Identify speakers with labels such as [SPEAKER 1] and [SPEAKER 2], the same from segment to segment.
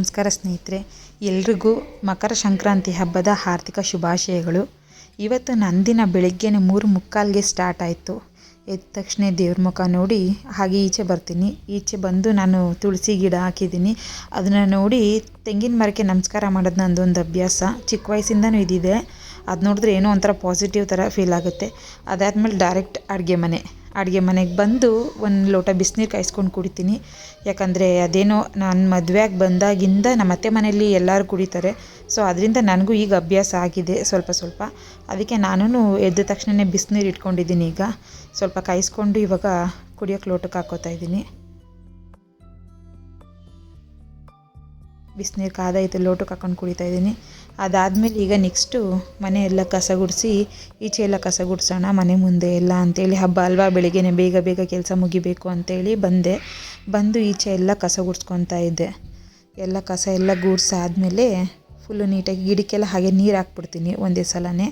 [SPEAKER 1] ನಮಸ್ಕಾರ ಸ್ನೇಹಿತರೆ, ಎಲ್ರಿಗೂ ಮಕರ ಸಂಕ್ರಾಂತಿ ಹಬ್ಬದ ಆರ್ಥಿಕ ಶುಭಾಶಯಗಳು. ಇವತ್ತು ನಂದಿನ ಬೆಳಿಗ್ಗೆನೇ ಮೂರು ಮುಕ್ಕಾಲ್ಗೆ ಸ್ಟಾರ್ಟ್ ಆಯಿತು. ಎದ್ದ ತಕ್ಷಣ ದೇವ್ರ ಮುಖ ನೋಡಿ, ಹಾಗೆ ಈಚೆ ಬರ್ತೀನಿ. ಈಚೆ ಬಂದು ನಾನು ತುಳಸಿ ಗಿಡ ಹಾಕಿದ್ದೀನಿ. ಅದನ್ನು ನೋಡಿ ತೆಂಗಿನ ಮರಕ್ಕೆ ನಮಸ್ಕಾರ ಮಾಡೋದು ನಂದೊಂದು ಅಭ್ಯಾಸ. ಚಿಕ್ಕ ವಯಸ್ಸಿಂದನೂ ಇದಿದೆ. ಅದು ನೋಡಿದ್ರೆ ಏನೋ ಒಂಥರ ಪಾಸಿಟಿವ್ ಥರ ಫೀಲ್ ಆಗುತ್ತೆ. ಅದಾದಮೇಲೆ ಡೈರೆಕ್ಟ್ ಅಡುಗೆ ಮನೆ. ಅಡುಗೆ ಮನೆಗೆ ಬಂದು ಒಂದು ಲೋಟ ಬಿಸಿನೀರು ಕಾಯಿಸ್ಕೊಂಡು ಕುಡಿತೀನಿ. ಯಾಕಂದರೆ ಅದೇನೋ ನಾನು ಮದುವೆಯಾಗಿ ಬಂದಾಗಿಂದ ನಮ್ಮ ಅತ್ತೆ ಮನೆಯಲ್ಲಿ ಎಲ್ಲರೂ ಕುಡಿತಾರೆ. ಸೊ ಅದರಿಂದ ನನಗೂ ಈಗ ಅಭ್ಯಾಸ ಆಗಿದೆ ಸ್ವಲ್ಪ ಸ್ವಲ್ಪ. ಅದಕ್ಕೆ ನಾನು ಎದ್ದ ತಕ್ಷಣವೇ ಬಿಸಿನೀರು ಇಟ್ಕೊಂಡಿದ್ದೀನಿ ಈಗ. ಸ್ವಲ್ಪ ಕಾಯಿಸ್ಕೊಂಡು ಇವಾಗ ಕುಡಿಯೋಕ್ಕೆ ಲೋಟಕ್ಕೆ ಹಾಕೋತಾ ಇದ್ದೀನಿ. ಬಿಸಿನೀರು ಐತೆ ಲೋಟಕ್ಕೆ ಹಾಕೊಂಡು ಕುಡಿತಾ ಇದ್ದೀನಿ. ಅದಾದಮೇಲೆ ಈಗ ನೆಕ್ಸ್ಟು ಮನೆ ಎಲ್ಲ ಕಸ ಗುಡಿಸಿ, ಈಚೆ ಎಲ್ಲ ಕಸ ಗುಡಿಸೋಣ, ಮನೆ ಮುಂದೆ ಎಲ್ಲ ಅಂತೇಳಿ ಹಬ್ಬ ಅಲ್ವಾ, ಬೆಳಿಗ್ಗೆನೇ ಬೇಗ ಬೇಗ ಕೆಲಸ ಮುಗಿಬೇಕು ಅಂತೇಳಿ ಬಂದೆ. ಬಂದು ಈಚೆ ಎಲ್ಲ ಕಸ ಗುಡಿಸ್ಕೊತಾ ಇದ್ದೆ. ಎಲ್ಲ ಕಸ ಎಲ್ಲ ಗುಡಿಸಾದ್ಮೇಲೆ ಫುಲ್ಲು ನೀಟಾಗಿ ಗಿಡಕ್ಕೆಲ್ಲ ಹಾಗೆ ನೀರು ಹಾಕ್ಬಿಡ್ತೀನಿ ಒಂದೇ ಸಲನೇ.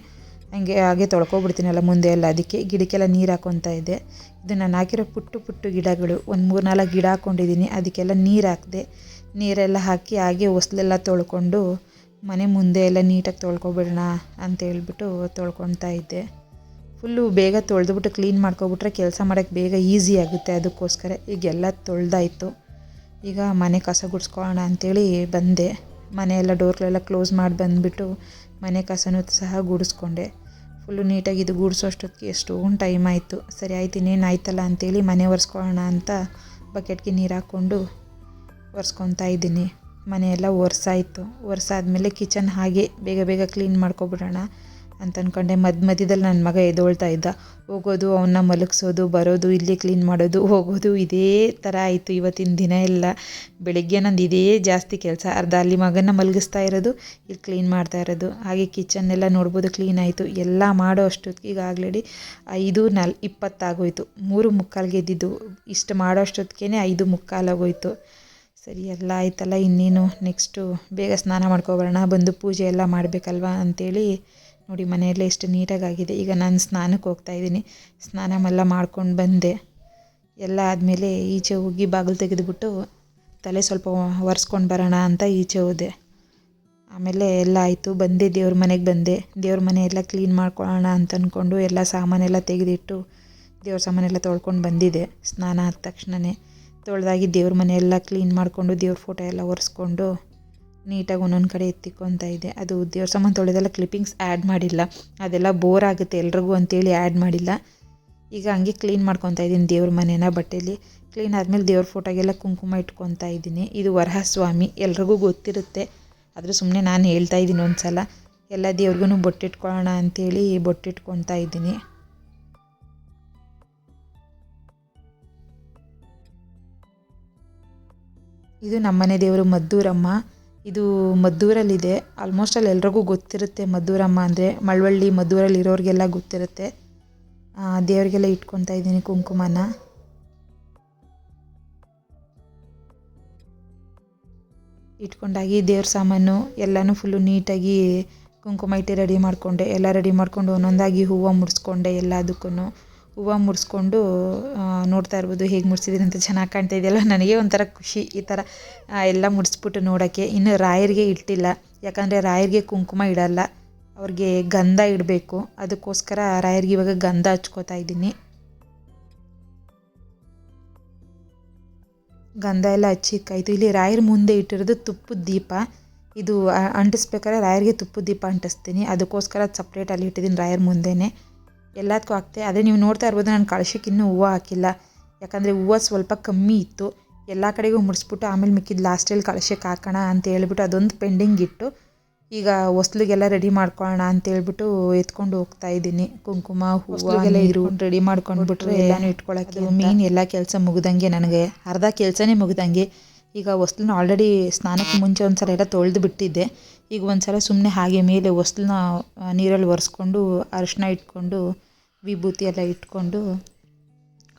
[SPEAKER 1] ಹಂಗೆ ಹಾಗೆ ತೊಳ್ಕೊಬಿಡ್ತೀನಲ್ಲ ಮುಂದೆ ಎಲ್ಲ ಅದಕ್ಕೆ ಗಿಡಕ್ಕೆಲ್ಲ ನೀರು ಹಾಕ್ಕೊತಾ ಇದ್ದೆ. ಇದು ನಾನು ಹಾಕಿರೋ ಪುಟ್ಟು ಪುಟ್ಟು ಗಿಡಗಳು, ಒಂದು ಮೂರು ನಾಲ್ಕು ಗಿಡ ಹಾಕ್ಕೊಂಡಿದ್ದೀನಿ ಅದಕ್ಕೆಲ್ಲ ನೀರು ಹಾಕಿದೆ. ನೀರೆಲ್ಲ ಹಾಕಿ ಹಾಗೆ ಹೊಸ್ಲೆಲ್ಲ ತೊಳ್ಕೊಂಡು ಮನೆ ಮುಂದೆ ಎಲ್ಲ ನೀಟಾಗಿ ತೊಳ್ಕೊಬಿಡೋಣ ಅಂತ ಹೇಳ್ಬಿಟ್ಟು ತೊಳ್ಕೊತಾ ಇದ್ದೆ. ಫುಲ್ಲು ಬೇಗ ತೊಳೆದ್ಬಿಟ್ಟು ಕ್ಲೀನ್ ಮಾಡ್ಕೊಬಿಟ್ರೆ ಕೆಲಸ ಮಾಡೋಕ್ಕೆ ಬೇಗ ಈಸಿ ಆಗುತ್ತೆ ಅದಕ್ಕೋಸ್ಕರ. ಈಗೆಲ್ಲ ತೊಳೆದಾಯಿತು. ಈಗ ಮನೆ ಕಸ ಗುಡಿಸ್ಕೊಳ್ಳೋಣ ಅಂಥೇಳಿ ಬಂದೆ. ಮನೆಯೆಲ್ಲ ಡೋರ್ಗಳೆಲ್ಲ ಕ್ಲೋಸ್ ಮಾಡಿ ಬಂದುಬಿಟ್ಟು ಮನೆ ಕಸನೂ ಸಹ ಗುಡಿಸ್ಕೊಂಡೆ. ಫುಲ್ಲು ನೀಟಾಗಿ ಇದು ಗುಡಿಸೋಷ್ಟೊತ್ತಿಗೆ ಎಷ್ಟೊಂದು ಟೈಮ್ ಆಯಿತು. ಸರಿ ಆಯ್ತು ಇನ್ನೇನು ಆಯ್ತಲ್ಲ ಅಂತೇಳಿ ಮನೆ ಒರೆಸ್ಕೊಳ್ಳೋಣ ಅಂತ ಬಕೆಟ್ಗೆ ನೀರು ಹಾಕ್ಕೊಂಡು ಒರೆಸ್ಕೊತಾ ಇದ್ದೀನಿ. ಮನೆಯೆಲ್ಲ ಒರೆಸಾಯ್ತು. ಒರೆಸಾದ್ಮೇಲೆ ಕಿಚನ್ ಹಾಗೆ ಬೇಗ ಬೇಗ ಕ್ಲೀನ್ ಮಾಡ್ಕೊಬಿಡೋಣ ಅಂತ ಅಂದ್ಕೊಂಡೆ ಮಧ್ಯ ಮಧ್ಯದಲ್ಲಿ ನನ್ನ ಮಗ ಎದ್ದೊಳ್ತಾ ಇದ್ದ. ಹೋಗೋದು ಅವನ್ನ ಮಲಗಿಸೋದು, ಬರೋದು, ಇಲ್ಲಿ ಕ್ಲೀನ್ ಮಾಡೋದು, ಹೋಗೋದು ಇದೇ ಥರ ಆಯಿತು ಇವತ್ತಿನ ದಿನ ಎಲ್ಲ. ಬೆಳಗ್ಗೆ ನಂದು ಇದೇ ಜಾಸ್ತಿ ಕೆಲಸ. ಅರ್ಧ ಅಲ್ಲಿ ಮಗನ ಮಲಗಿಸ್ತಾ ಇರೋದು, ಇಲ್ಲಿ ಕ್ಲೀನ್ ಮಾಡ್ತಾ ಇರೋದು. ಹಾಗೆ ಕಿಚನ್ನೆಲ್ಲ ನೋಡ್ಬೋದು ಕ್ಲೀನ್ ಆಯಿತು. ಎಲ್ಲ ಮಾಡೋ ಅಷ್ಟೊತ್ತಿಗೆ ಆಲ್ರೆಡಿ ಐದು ನಾಲ್ ಇಪ್ಪತ್ತಾಗೋಯ್ತು. ಮೂರು ಮುಕ್ಕಾಲ್ಗೆ ಎದ್ದಿದ್ದು. ಇಷ್ಟು ಮಾಡೋ ಅಷ್ಟೊತ್ತಿಗೆ ಐದು ಮುಕ್ಕಾಲಾಗೋಯ್ತು. ಸರಿ, ಎಲ್ಲ ಆಯ್ತಲ್ಲ, ಇನ್ನೇನು ನೆಕ್ಸ್ಟು ಬೇಗ ಸ್ನಾನ ಮಾಡ್ಕೊಬರೋಣ, ಬಂದು ಪೂಜೆ ಎಲ್ಲ ಮಾಡಬೇಕಲ್ವಾ ಅಂಥೇಳಿ ನೋಡಿ ಮನೆಯಲ್ಲೇ ಎಷ್ಟು ನೀಟಾಗಾಗಿದೆ. ಈಗ ನಾನು ಸ್ನಾನಕ್ಕೆ ಹೋಗ್ತಾ ಇದ್ದೀನಿ. ಸ್ನಾನ ಎಲ್ಲ ಮಾಡ್ಕೊಂಡು ಬಂದೆ. ಎಲ್ಲ ಆದಮೇಲೆ ಈಚೆ ಹೋಗಿ ಬಾಗಿಲು ತೆಗೆದುಬಿಟ್ಟು ತಲೆ ಸ್ವಲ್ಪ ಒರೆಸ್ಕೊಂಡು ಬರೋಣ ಅಂತ ಈಚೆ ಹೋದೆ. ಆಮೇಲೆ ಎಲ್ಲ ಆಯಿತು. ಬಂದೆ, ದೇವ್ರ ಮನೆಗೆ ಬಂದೆ. ದೇವ್ರ ಮನೆ ಎಲ್ಲ ಕ್ಲೀನ್ ಮಾಡ್ಕೊಳ್ಳೋಣ ಅಂತ ಅಂದ್ಕೊಂಡು ಎಲ್ಲ ಸಾಮಾನೆಲ್ಲ ತೆಗೆದಿಟ್ಟು ದೇವ್ರ ಸಾಮಾನೆಲ್ಲ ತೊಳ್ಕೊಂಡು ಬಂದಿದ್ದೆ. ಸ್ನಾನ ಆದ ತಕ್ಷಣವೇ ತೊಳೆದಾಗಿ ದೇವ್ರ ಮನೆ ಎಲ್ಲ ಕ್ಲೀನ್ ಮಾಡಿಕೊಂಡು ದೇವ್ರ ಫೋಟೋ ಎಲ್ಲ ಒರೆಸ್ಕೊಂಡು ನೀಟಾಗಿ ಒಂದೊಂದು ಕಡೆ ಎತ್ತಿಕೊತ ಇದೆ. ಅದು ದೇವ್ರ ಸಾಮಾನು ತೊಳೆದೆಲ್ಲ ಕ್ಲಿಪ್ಪಿಂಗ್ಸ್ ಆ್ಯಡ್ ಮಾಡಿಲ್ಲ. ಅದೆಲ್ಲ ಬೋರ್ ಆಗುತ್ತೆ ಎಲ್ರಿಗೂ ಅಂತೇಳಿ ಆ್ಯಡ್ ಮಾಡಿಲ್ಲ. ಈಗ ಹಂಗೆ ಕ್ಲೀನ್ ಮಾಡ್ಕೊತಾ ಇದ್ದೀನಿ ದೇವ್ರ ಮನೇನ ಬಟ್ಟೆಲಿ. ಕ್ಲೀನ್ ಆದಮೇಲೆ ದೇವ್ರ ಫೋಟೋಗೆಲ್ಲ ಕುಂಕುಮ ಇಟ್ಕೊತಾ ಇದ್ದೀನಿ. ಇದು ವರಹಸ್ವಾಮಿ, ಎಲ್ರಿಗೂ ಗೊತ್ತಿರುತ್ತೆ. ಆದರೂ ಸುಮ್ಮನೆ ನಾನು ಹೇಳ್ತಾ ಇದ್ದೀನಿ ಒಂದು ಸಲ ಎಲ್ಲ ದೇವ್ರಿಗೂ ಬೊಟ್ಟಿಟ್ಕೊಳ್ಳೋಣ ಅಂತೇಳಿ ಬೊಟ್ಟಿಟ್ಕೊತಾ ಇದ್ದೀನಿ. ಇದು ನಮ್ಮನೆ ದೇವರು ಮದ್ದೂರಮ್ಮ. ಇದು ಮದ್ದೂರಲ್ಲಿದೆ. ಆಲ್ಮೋಸ್ಟ್ ಅಲ್ಲಿ ಎಲ್ರಿಗೂ ಗೊತ್ತಿರುತ್ತೆ ಮದ್ದೂರಮ್ಮ ಅಂದರೆ ಮಳವಳ್ಳಿ ಮದ್ದೂರಲ್ಲಿ ಇರೋರಿಗೆಲ್ಲ ಗೊತ್ತಿರುತ್ತೆ. ದೇವರಿಗೆಲ್ಲ ಇಟ್ಕೊತಾ ಇದ್ದೀನಿ ಕುಂಕುಮನ. ಇಟ್ಕೊಂಡಾಗಿ ದೇವ್ರ ಸಾಮಾನು ಎಲ್ಲನೂ ಫುಲ್ಲು ನೀಟಾಗಿ ಕುಂಕುಮ ಇಟ್ಟು ರೆಡಿ ಮಾಡಿಕೊಂಡೆ. ಎಲ್ಲ ರೆಡಿ ಮಾಡಿಕೊಂಡು ಒಂದೊಂದಾಗಿ ಹೂವು ಮುಡಿಸ್ಕೊಂಡೆ ಎಲ್ಲದಕ್ಕೂ ಹೂವು ಮುಡಿಸ್ಕೊಂಡು ನೋಡ್ತಾ ಇರ್ಬೋದು ಹೇಗೆ ಮುಡಿಸಿದ್ದೀನಿ ಅಂತ ಚೆನ್ನಾಗಿ ಕಾಣ್ತಾ ಇದೆಯಲ್ಲ? ನನಗೆ ಒಂಥರ ಖುಷಿ ಈ ಥರ ಎಲ್ಲ ಮುಡಿಸ್ಬಿಟ್ಟು ನೋಡೋಕ್ಕೆ. ಇನ್ನು ರಾಯರಿಗೆ ಇಟ್ಟಿಲ್ಲ. ಯಾಕಂದರೆ ರಾಯರಿಗೆ ಕುಂಕುಮ ಇಡಲ್ಲ. ಅವ್ರಿಗೆ ಗಂಧ ಇಡಬೇಕು. ಅದಕ್ಕೋಸ್ಕರ ರಾಯರಿಗೆ ಇವಾಗ ಗಂಧ ಹಚ್ಕೋತಾ ಇದ್ದೀನಿ. ಗಂಧ ಎಲ್ಲ ಹಚ್ಚಿಕ್ಕಾಯಿತು ಇಲ್ಲಿ ರಾಯರ ಮುಂದೆ ಇಟ್ಟಿರೋದು ತುಪ್ಪದ ದೀಪ. ಇದು ಅಂಟಿಸ್ಬೇಕಾದ್ರೆ ರಾಯರಿಗೆ ತುಪ್ಪದ ದೀಪ ಅಂಟಿಸ್ತೀನಿ. ಅದಕ್ಕೋಸ್ಕರ ಸಪ್ರೇಟ್ ಅಲ್ಲಿ ಇಟ್ಟಿದ್ದೀನಿ ರಾಯರ ಮುಂದೆನೇ. ಎಲ್ಲದಕ್ಕೂ ಹಾಕ್ತೆ ಅದೇ ನೀವು ನೋಡ್ತಾ ಇರ್ಬೋದು ನಾನು ಕಳಶಕ್ಕೆ ಇನ್ನೂ ಹೂವು ಹಾಕಿಲ್ಲ. ಯಾಕಂದರೆ ಹೂವು ಸ್ವಲ್ಪ ಕಮ್ಮಿ ಇತ್ತು. ಎಲ್ಲ ಕಡೆಗೂ ಮುಡಿಸ್ಬಿಟ್ಟು ಆಮೇಲೆ ಮಿಕ್ಕಿದ್ದು ಲಾಸ್ಟಲ್ಲಿ ಕಳಶಕ್ಕೆ ಹಾಕೋಣ ಅಂತ ಹೇಳ್ಬಿಟ್ಟು ಅದೊಂದು ಪೆಂಡಿಂಗ್ ಇಟ್ಟು ಈಗ ಹೊಸ್ಲಿಗೆಲ್ಲ ರೆಡಿ ಮಾಡ್ಕೊಳ್ಳೋಣ ಅಂತ ಹೇಳ್ಬಿಟ್ಟು ಎತ್ಕೊಂಡು ಹೋಗ್ತಾ ಇದ್ದೀನಿ. ಕುಂಕುಮ ಹೂವುಗೆಲ್ಲ ಇರು ರೆಡಿ ಮಾಡ್ಕೊಂಡ್ಬಿಟ್ರೆ ಎಲ್ಲನೂ ಇಟ್ಕೊಳಕ್ಕೆ ಮೇನ್ ಎಲ್ಲ ಕೆಲಸ ಮುಗ್ದಂಗೆ ನನಗೆ. ಅರ್ಧ ಕೆಲಸನೇ ಮುಗ್ದಂಗೆ. ಈಗ ಹೊಸ್ಲನ್ನ ಆಲ್ರೆಡಿ ಸ್ನಾನಕ್ಕೆ ಮುಂಚೆ ಒಂದು ಸಲ ಎಲ್ಲ ತೊಳೆದು ಬಿಟ್ಟಿದ್ದೆ. ಈಗ ಒಂದು ಸಲ ಸುಮ್ಮನೆ ಹಾಗೆ ಮೇಲೆ ಹೊಸ್ಲನ್ನ ನೀರಲ್ಲಿ ಒರೆಸ್ಕೊಂಡು ಅರಿಶಿನ ಇಟ್ಕೊಂಡು ವಿಭೂತಿ ಎಲ್ಲ ಇಟ್ಕೊಂಡು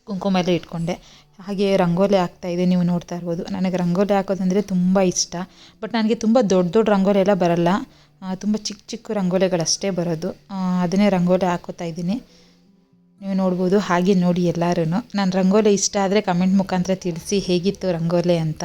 [SPEAKER 1] ಕುಂಕುಮ ಎಲ್ಲ ಇಟ್ಕೊಂಡೆ. ಹಾಗೆ ರಂಗೋಲಿ ಹಾಕ್ತಾಯಿದ್ದೆ ನೀವು ನೋಡ್ತಾ ಇರ್ಬೋದು. ನನಗೆ ರಂಗೋಲಿ ಹಾಕೋದಂದರೆ ತುಂಬ ಇಷ್ಟ. ಬಟ್ ನನಗೆ ತುಂಬ ದೊಡ್ಡ ದೊಡ್ಡ ರಂಗೋಲಿ ಎಲ್ಲ ಬರಲ್ಲ. ತುಂಬ ಚಿಕ್ಕ ಚಿಕ್ಕ ರಂಗೋಲಿಗಳಷ್ಟೇ ಬರೋದು. ಅದನ್ನೇ ರಂಗೋಲಿ ಹಾಕೋತಾ ಇದ್ದೀನಿ. ನೀವು ನೋಡ್ಬೋದು, ಹಾಗೆ ನೋಡಿ ಎಲ್ಲರೂ ನಾನು ರಂಗೋಲಿ ಇಷ್ಟ ಆದರೆ ಕಮೆಂಟ್ ಮುಖಾಂತರ ತಿಳಿಸಿ ಹೇಗಿತ್ತು ರಂಗೋಲಿ ಅಂತ.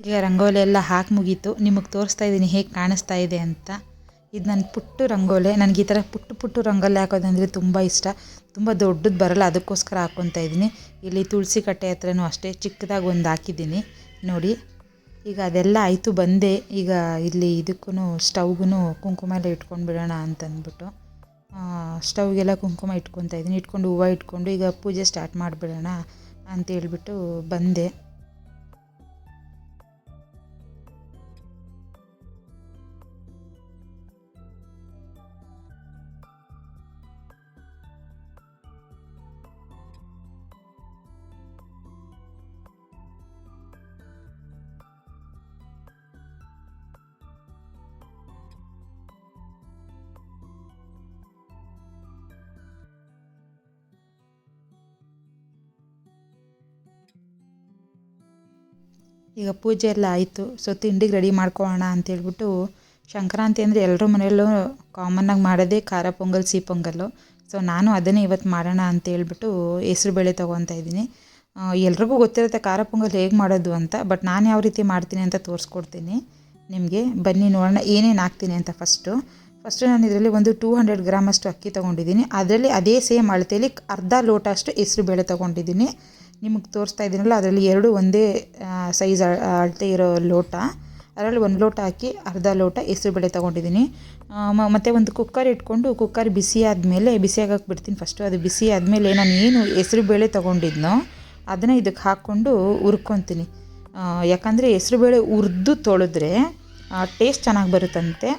[SPEAKER 1] ಈಗ ರಂಗೋಲಿ ಎಲ್ಲ ಹಾಕಿ ಮುಗೀತು. ನಿಮಗೆ ತೋರಿಸ್ತಾ ಇದ್ದೀನಿ ಹೇಗೆ ಕಾಣಿಸ್ತಾ ಇದೆ ಅಂತ. ಇದು ನನ್ನ ಪುಟ್ಟು ರಂಗೋಲೆ. ನನಗೆ ಈ ಥರ ಪುಟ್ಟು ಪುಟ್ಟು ರಂಗೋಲಿ ಹಾಕೋದಂದರೆ ತುಂಬ ಇಷ್ಟ. ತುಂಬ ದೊಡ್ಡದು ಬರಲ್ಲ, ಅದಕ್ಕೋಸ್ಕರ ಹಾಕ್ಕೊತಾ ಇದ್ದೀನಿ. ಇಲ್ಲಿ ತುಳಸಿ ಕಟ್ಟೆ ಹತ್ರನೂ ಅಷ್ಟೇ ಚಿಕ್ಕದಾಗಿ ಒಂದು ಹಾಕಿದ್ದೀನಿ. ನೋಡಿ, ಈಗ ಅದೆಲ್ಲ ಆಯಿತು, ಬಂದೆ. ಈಗ ಇಲ್ಲಿ ಇದಕ್ಕೂ ಸ್ಟವ್ಗೂ ಕುಂಕುಮ ಎಲ್ಲ ಇಟ್ಕೊಂಡು ಬಿಡೋಣ ಅಂತಂದ್ಬಿಟ್ಟು ಸ್ಟವ್ಗೆಲ್ಲ ಕುಂಕುಮ ಇಟ್ಕೊತಾ ಇದ್ದೀನಿ. ಇಟ್ಕೊಂಡು ಹೂವು ಇಟ್ಕೊಂಡು ಈಗ ಪೂಜೆ ಸ್ಟಾರ್ಟ್ ಮಾಡಿಬಿಡೋಣ ಅಂತ ಹೇಳ್ಬಿಟ್ಟು ಬಂದೆ. ಈಗ ಪೂಜೆ ಎಲ್ಲ ಆಯಿತು. ಸೊ ತಿಂಡಿಗೆ ರೆಡಿ ಮಾಡ್ಕೊಳ್ಳೋಣ ಅಂತೇಳ್ಬಿಟ್ಟು ಸಂಕ್ರಾಂತಿ ಅಂದರೆ ಎಲ್ಲರ ಮನೆಯಲ್ಲೂ ಕಾಮನ್ನಾಗಿ ಮಾಡೋದೇ ಖಾರ ಪೊಂಗಲ್, ಸಿಹಿ ಪೊಂಗಲ್ಲು. ಸೊ ನಾನು ಅದನ್ನೇ ಇವತ್ತು ಮಾಡೋಣ ಅಂತ ಹೇಳ್ಬಿಟ್ಟು ಹೆಸ್ರುಬೇಳೆ ತೊಗೊತಾ ಇದ್ದೀನಿ. ಎಲ್ರಿಗೂ ಗೊತ್ತಿರುತ್ತೆ ಖಾರ ಪೊಂಗಲ್ ಹೇಗೆ ಮಾಡೋದು ಅಂತ ಬಟ್ ನಾನು ಯಾವ ರೀತಿ ಮಾಡ್ತೀನಿ ಅಂತ ತೋರಿಸ್ಕೊಡ್ತೀನಿ. ನಿಮಗೆ ಬನ್ನಿ ನೋಡೋಣ, ಏನೇನು ಹಾಕ್ತೀನಿ ಅಂತ ಫಸ್ಟು ಫಸ್ಟು ನಾನು ಇದರಲ್ಲಿ ಒಂದು ಟೂ ಹಂಡ್ರೆಡ್ ಗ್ರಾಮ್ ಅಷ್ಟು ಅಕ್ಕಿ ತೊಗೊಂಡಿದ್ದೀನಿ. ಅದರಲ್ಲಿ ಅದೇ ಸೇಮ್ ಅಳತೆಯಲ್ಲಿ ಅರ್ಧ ಲೋಟ ಅಷ್ಟು ಹೆಸ್ರು ಬೇಳೆ ತೊಗೊಂಡಿದ್ದೀನಿ. ನಿಮಗೆ ತೋರಿಸ್ತಾ ಇದ್ದೀನಲ್ಲ ಅದರಲ್ಲಿ ಎರಡು ಒಂದೇ ಸೈಜ್ ಅಳತೆ ಇರೋ ಲೋಟ. ಅದರಲ್ಲಿ ಒಂದು ಲೋಟ ಹಾಕಿ ಅರ್ಧ ಲೋಟ ಹೆಸ್ರುಬೇಳೆ ತೊಗೊಂಡಿದ್ದೀನಿ ಮತ್ತು ಒಂದು ಕುಕ್ಕರ್ ಇಟ್ಕೊಂಡು ಕುಕ್ಕರ್ ಬಿಸಿ ಆದಮೇಲೆ ಬಿಸಿಯಾಗಕ್ಕೆ ಬಿಡ್ತೀನಿ ಫಸ್ಟು ಅದು ಬಿಸಿ ಆದಮೇಲೆ ನಾನು ಏನು ಹೆಸ್ರುಬೇಳೆ ತೊಗೊಂಡಿದ್ನೋ, ಅದನ್ನು ಇದಕ್ಕೆ ಹಾಕ್ಕೊಂಡು ಹುರ್ಕೊತೀನಿ. ಯಾಕಂದರೆ ಹೆಸ್ರುಬೇಳೆ ಹುರಿದು ತೊಳೆದ್ರೆ ಟೇಸ್ಟ್ ಚೆನ್ನಾಗಿ ಬರುತ್ತಂತೆ.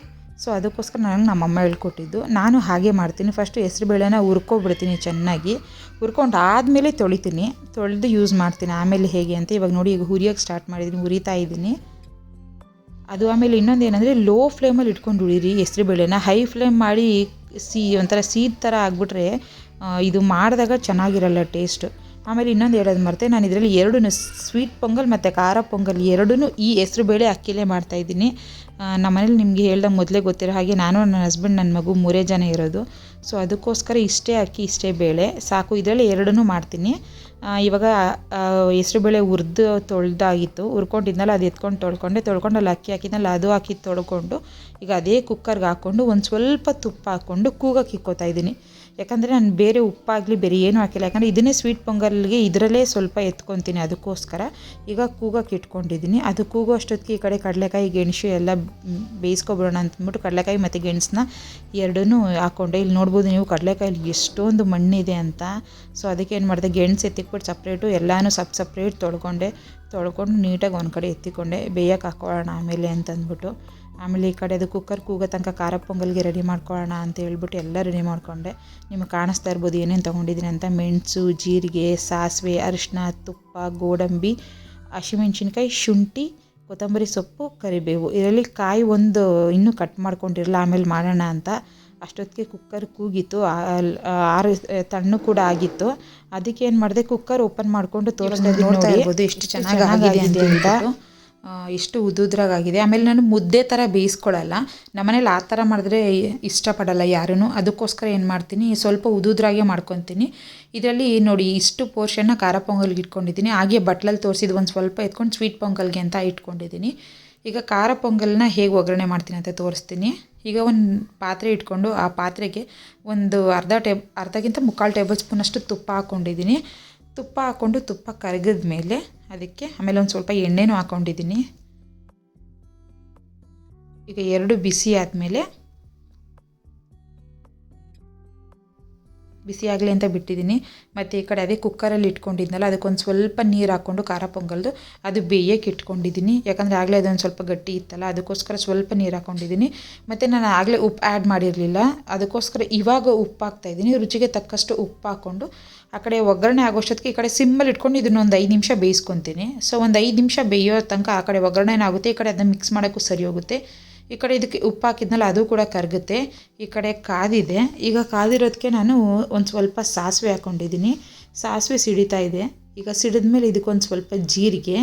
[SPEAKER 1] ಸೊ ಅದಕ್ಕೋಸ್ಕರ ನನಗೆ ನಮ್ಮಮ್ಮ ಹೇಳ್ಕೊಟ್ಟಿದ್ದು. ನಾನು ಹಾಗೆ ಮಾಡ್ತೀನಿ. ಫಸ್ಟು ಹೆಸ್ರುಬೇಳೆನ ಹುರ್ಕೊಬಿಡ್ತೀನಿ ಚೆನ್ನಾಗಿ. ಹುರ್ಕೊಂಡು ಆದಮೇಲೆ ತೊಳಿತೀನಿ. ತೊಳೆದು ಯೂಸ್ ಮಾಡ್ತೀನಿ. ಆಮೇಲೆ ಹೇಗೆ ಅಂತ ಇವಾಗ ನೋಡಿ, ಈಗ ಹುರಿಯೋಕ್ಕೆ ಸ್ಟಾರ್ಟ್ ಮಾಡಿದ್ದೀನಿ ಹುರಿತಾ ಇದ್ದೀನಿ. ಅದು ಆಮೇಲೆ ಇನ್ನೊಂದು ಏನಂದರೆ ಲೋ ಫ್ಲೇಮಲ್ಲಿ ಇಟ್ಕೊಂಡು ಉಳಿರಿ ಹೆಸ್ರುಬೇಳೆನ ಹೈ ಫ್ಲೇಮ್ ಮಾಡಿ, ಸಿ ಒಂಥರ ಸೀದ್ ಥರ ಆಗಿಬಿಟ್ರೆ ಇದು ಮಾಡಿದಾಗ ಚೆನ್ನಾಗಿರಲ್ಲ ಟೇಸ್ಟು ಆಮೇಲೆ ಇನ್ನೊಂದು ಹೇಳೋದು ಮರ್ತೆ, ನಾನು ಇದರಲ್ಲಿ ಎರಡೂ ಸ್ವೀಟ್ ಪೊಂಗಲ್ ಮತ್ತು ಖಾರ ಪೊಂಗಲ್ ಎರಡೂ ಈ ಹೆಸ್ರು ಬೇಳೆ ಅಕ್ಕಿಲೇ ಮಾಡ್ತಾಯಿದ್ದೀನಿ ನಮ್ಮ ಮನೇಲಿ ನಿಮಗೆ ಹೇಳ್ದಂಗೆ ಮೊದಲೇ ಗೊತ್ತಿರೋ ಹಾಗೆ ನಾನು, ನನ್ನ ಹಸ್ಬೆಂಡ್ ನನ್ನ ಮಗು ಮೂರೇ ಜನ ಇರೋದು. ಸೊ ಅದಕ್ಕೋಸ್ಕರ ಇಷ್ಟೇ ಅಕ್ಕಿ, ಇಷ್ಟೇ ಬೇಳೆ, ಸಾಕು. ಇದರಲ್ಲಿ ಎರಡನ್ನೂ ಮಾಡ್ತೀನಿ. ಇವಾಗ ಹೆಸ್ರುಬೇಳೆ ಹುರಿದು ತೊಳೆದಾಗಿತ್ತು. ಹುರ್ಕೊಂಡಿದ್ನಲ್ಲ, ಅದು ಎತ್ಕೊಂಡು ತೊಳ್ಕೊಂಡೆ. ತೊಳ್ಕೊಂಡು ಅಲ್ಲಿ ಅಕ್ಕಿ ಹಾಕಿದ್ನಲ್ಲ, ಅದು ಹಾಕಿ ತೊಳ್ಕೊಂಡು, ಈಗ ಅದೇ ಕುಕ್ಕರ್ಗೆ ಹಾಕ್ಕೊಂಡು ಒಂದು ಸ್ವಲ್ಪ ತುಪ್ಪ ಹಾಕ್ಕೊಂಡು ಕೂಗಕ್ಕೆ ಇಕ್ಕೋತಾ ಇದ್ದೀನಿ. ಯಾಕಂದರೆ ನಾನು ಬೇರೆ ಉಪ್ಪಾಗಲಿ ಬೇರೆ ಏನೂ ಹಾಕಿಲ್ಲ. ಯಾಕಂದರೆ ಇದನ್ನೇ ಸ್ವೀಟ್ ಪೊಂಗಲ್ಗೆ ಇದರಲ್ಲೇ ಸ್ವಲ್ಪ ಎತ್ಕೊತೀನಿ ಅದಕ್ಕೋಸ್ಕರ. ಈಗ ಕೂಗಕ್ಕೆ ಇಟ್ಕೊಂಡಿದ್ದೀನಿ ಅದು ಕೂಗೋ ಅಷ್ಟೊತ್ತಿಗೆ ಈ ಕಡೆ ಕಡಲೆಕಾಯಿ, ಗೆಣಸು ಎಲ್ಲ ಬೇಯಿಸ್ಕೊಬಿಡೋಣ ಅಂತಂದ್ಬಿಟ್ಟು ಕಡಲೆಕಾಯಿ ಮತ್ತು ಗೆಣಸನ್ನ ಎರಡನ್ನೂ ಹಾಕ್ಕೊಂಡೆ ಇಲ್ಲಿ ನೋಡ್ಬೋದು ನೀವು ಕಡಲೆಕಾಯಲ್ಲಿ ಎಷ್ಟೊಂದು ಮಣ್ಣಿದೆ ಅಂತ. ಸೊ ಅದಕ್ಕೆ ಏನು ಮಾಡಿದೆ, ಗೆಣಸು ಎತ್ತಿಕ್ಬಿಟ್ಟು ಸಪ್ರೇಟು ಎಲ್ಲನೂ ಸಪ್ ಸಪ್ರೇಟ್ ತೊಳ್ಕೊಂಡೆ. ತೊಳ್ಕೊಂಡು ನೀಟಾಗಿ ಒಂದು ಕಡೆ ಎತ್ತಿಕೊಂಡೆ. ಬೇಯಕ್ಕೆ ಹಾಕ್ಕೊಳ್ಳೋಣ ಆಮೇಲೆ ಅಂತಂದ್ಬಿಟ್ಟು. ಆಮೇಲೆ ಈ ಕಡೆ ಅದು ಕುಕ್ಕರ್ ಕೂಗೋ ತನಕ ಖಾರ ಪೊಂಗಲ್ಗೆ ರೆಡಿ ಮಾಡ್ಕೊಳ್ಳೋಣ ಅಂತ ಹೇಳ್ಬಿಟ್ಟು ಎಲ್ಲ ರೆಡಿ ಮಾಡಿಕೊಂಡೆ. ನಿಮಗೆ ಕಾಣಿಸ್ತಾ ಇರ್ಬೋದು ಏನೇನು ತೊಗೊಂಡಿದ್ದೀನಿ ಅಂತ. ಮೆಣಸು ಜೀರಿಗೆ ಸಾಸಿವೆ ಅರಿಶಿನ ತುಪ್ಪ ಗೋಡಂಬಿ ಹಸಿಮೆಣ್ಸಿನ್ಕಾಯಿ ಶುಂಠಿ ಕೊತ್ತಂಬರಿ ಸೊಪ್ಪು ಕರಿಬೇವು. ಇದರಲ್ಲಿ ಕಾಯಿ ಒಂದು ಇನ್ನೂ ಕಟ್ ಮಾಡ್ಕೊಂಡಿರಲ್ಲ ಆಮೇಲೆ ಮಾಡೋಣ ಅಂತ. ಅಷ್ಟೊತ್ತಿಗೆ ಕುಕ್ಕರ್ ಕೂಗಿತ್ತು. ಆರು ತಣ್ಣು ಕೂಡ ಆಗಿತ್ತು. ಅದಕ್ಕೆ ಏನು ಮಾಡಿದೆ ಕುಕ್ಕರ್ ಓಪನ್ ಮಾಡಿಕೊಂಡು ತೋರಿಸ್ತಾ ನೋಡ್ತಾ ಇರ್ಬೋದು ಎಷ್ಟು ಚೆನ್ನಾಗಿ ಆಗಿದೆ ಅಂತ ಎಷ್ಟು ಉದುದ್ರಾಗಿದೆ ಆಮೇಲೆ ನಾನು ಮುದ್ದೆ ಥರ ಬೇಯಿಸ್ಕೊಳ್ಳಲ್ಲ ನಮ್ಮನೇಲಿ ಆ ಥರ ಮಾಡಿದ್ರೆ ಇಷ್ಟಪಡಲ್ಲ ಯಾರೂ ಅದಕ್ಕೋಸ್ಕರ ಏನು ಮಾಡ್ತೀನಿ, ಸ್ವಲ್ಪ ಉದುದ್ರಾಗೆ ಮಾಡ್ಕೊತೀನಿ. ಇದರಲ್ಲಿ ನೋಡಿ, ಇಷ್ಟು ಪೋರ್ಷನ್ನ ಖಾರ ಪೊಂಗಲ್ಗೆ ಇಟ್ಕೊಂಡಿದ್ದೀನಿ. ಹಾಗೆ ಬಟ್ಲಲ್ಲಿ ತೋರಿಸಿದ್ದು ಒಂದು ಸ್ವಲ್ಪ ಎತ್ಕೊಂಡು ಸ್ವೀಟ್ ಪೊಂಗಲ್ಗೆ ಅಂತ ಇಟ್ಕೊಂಡಿದ್ದೀನಿ. ಈಗ ಖಾರ ಪೊಂಗಲ್ನ ಹೇಗೆ ಒಗ್ಗರಣೆ ಮಾಡ್ತೀನಿ ಅಂತ ತೋರಿಸ್ತೀನಿ. ಈಗ ಒಂದು ಪಾತ್ರೆ ಇಟ್ಕೊಂಡು ಆ ಪಾತ್ರೆಗೆ ಒಂದು ಅರ್ಧ ಟೇಬ್, ಅರ್ಧಕ್ಕಿಂತ ಮುಕ್ಕಾಲು ಟೇಬಲ್ ಸ್ಪೂನಷ್ಟು ತುಪ್ಪ ಹಾಕ್ಕೊಂಡಿದ್ದೀನಿ ತುಪ್ಪ ಹಾಕ್ಕೊಂಡು ತುಪ್ಪ ಕರಗಿದ ಮೇಲೆ ಅದಕ್ಕೆ ಆಮೇಲೆ ಒಂದು ಸ್ವಲ್ಪ ಎಣ್ಣೆನೂ ಹಾಕ್ಕೊಂಡಿದ್ದೀನಿ ಈಗ ಎರಡು ಬಿಸಿ ಆದಮೇಲೆ ಬಿಸಿ ಆಗಲಿ ಅಂತ ಬಿಟ್ಟಿದ್ದೀನಿ. ಮತ್ತು ಈ ಕಡೆ ಅದೇ ಕುಕ್ಕರಲ್ಲಿ ಇಟ್ಕೊಂಡಿದ್ನಲ್ಲ, ಅದಕ್ಕೊಂದು ಸ್ವಲ್ಪ ನೀರು ಹಾಕ್ಕೊಂಡು ಖಾರ ಪೊಂಗಲ್ದು ಅದು ಬೇಯಕ್ಕೆ ಇಟ್ಕೊಂಡಿದ್ದೀನಿ. ಯಾಕಂದರೆ ಆಗಲೇ ಅದೊಂದು ಸ್ವಲ್ಪ ಗಟ್ಟಿ ಇತ್ತಲ್ಲ, ಅದಕ್ಕೋಸ್ಕರ ಸ್ವಲ್ಪ ನೀರು ಹಾಕ್ಕೊಂಡಿದ್ದೀನಿ ಮತ್ತು ನಾನು ಆಗಲೇ ಉಪ್ಪು ಆ್ಯಡ್ ಮಾಡಿರಲಿಲ್ಲ. ಅದಕ್ಕೋಸ್ಕರ ಇವಾಗ ಉಪ್ಪು ಹಾಕ್ತಾಯಿದ್ದೀನಿ ರುಚಿಗೆ ತಕ್ಕಷ್ಟು ಉಪ್ಪು ಹಾಕ್ಕೊಂಡು ಆ ಕಡೆ ಒಗ್ಗರಣೆ ಆಗೋಷ್ಟೊತ್ತಿಗೆ ಈ ಕಡೆ ಸಿಮ್ಮಲ್ಲಿ ಇಟ್ಕೊಂಡು ಇದನ್ನೊಂದು ಐದು ನಿಮಿಷ ಬೇಯಿಸ್ಕೊತೀನಿ. ಸೊ ಒಂದು ಐದು ನಿಮಿಷ ಬೇಯೋ ತನಕ ಆ ಕಡೆ ಒಗ್ಗರಣೆ ಏನಾಗುತ್ತೆ, ಈ ಕಡೆ ಅದನ್ನು ಮಿಕ್ಸ್ ಮಾಡೋಕ್ಕೂ ಸರಿ ಹೋಗುತ್ತೆ. ಈ ಕಡೆ ಇದಕ್ಕೆ ಉಪ್ಪು ಹಾಕಿದ್ನಲ್ಲ, ಅದು ಕೂಡ ಕರಗುತ್ತೆ. ಈ ಕಡೆ ಕಾದಿದೆ. ಈಗ ಕಾದಿರೋದಕ್ಕೆ ನಾನು ಒಂದು ಸ್ವಲ್ಪ ಸಾಸಿವೆ ಹಾಕ್ಕೊಂಡಿದ್ದೀನಿ ಸಾಸಿವೆ ಸಿಡಿತಾ ಇದೆ. ಈಗ ಸಿಡಿದ ಮೇಲೆ ಇದಕ್ಕೊಂದು ಸ್ವಲ್ಪ ಜೀರಿಗೆ.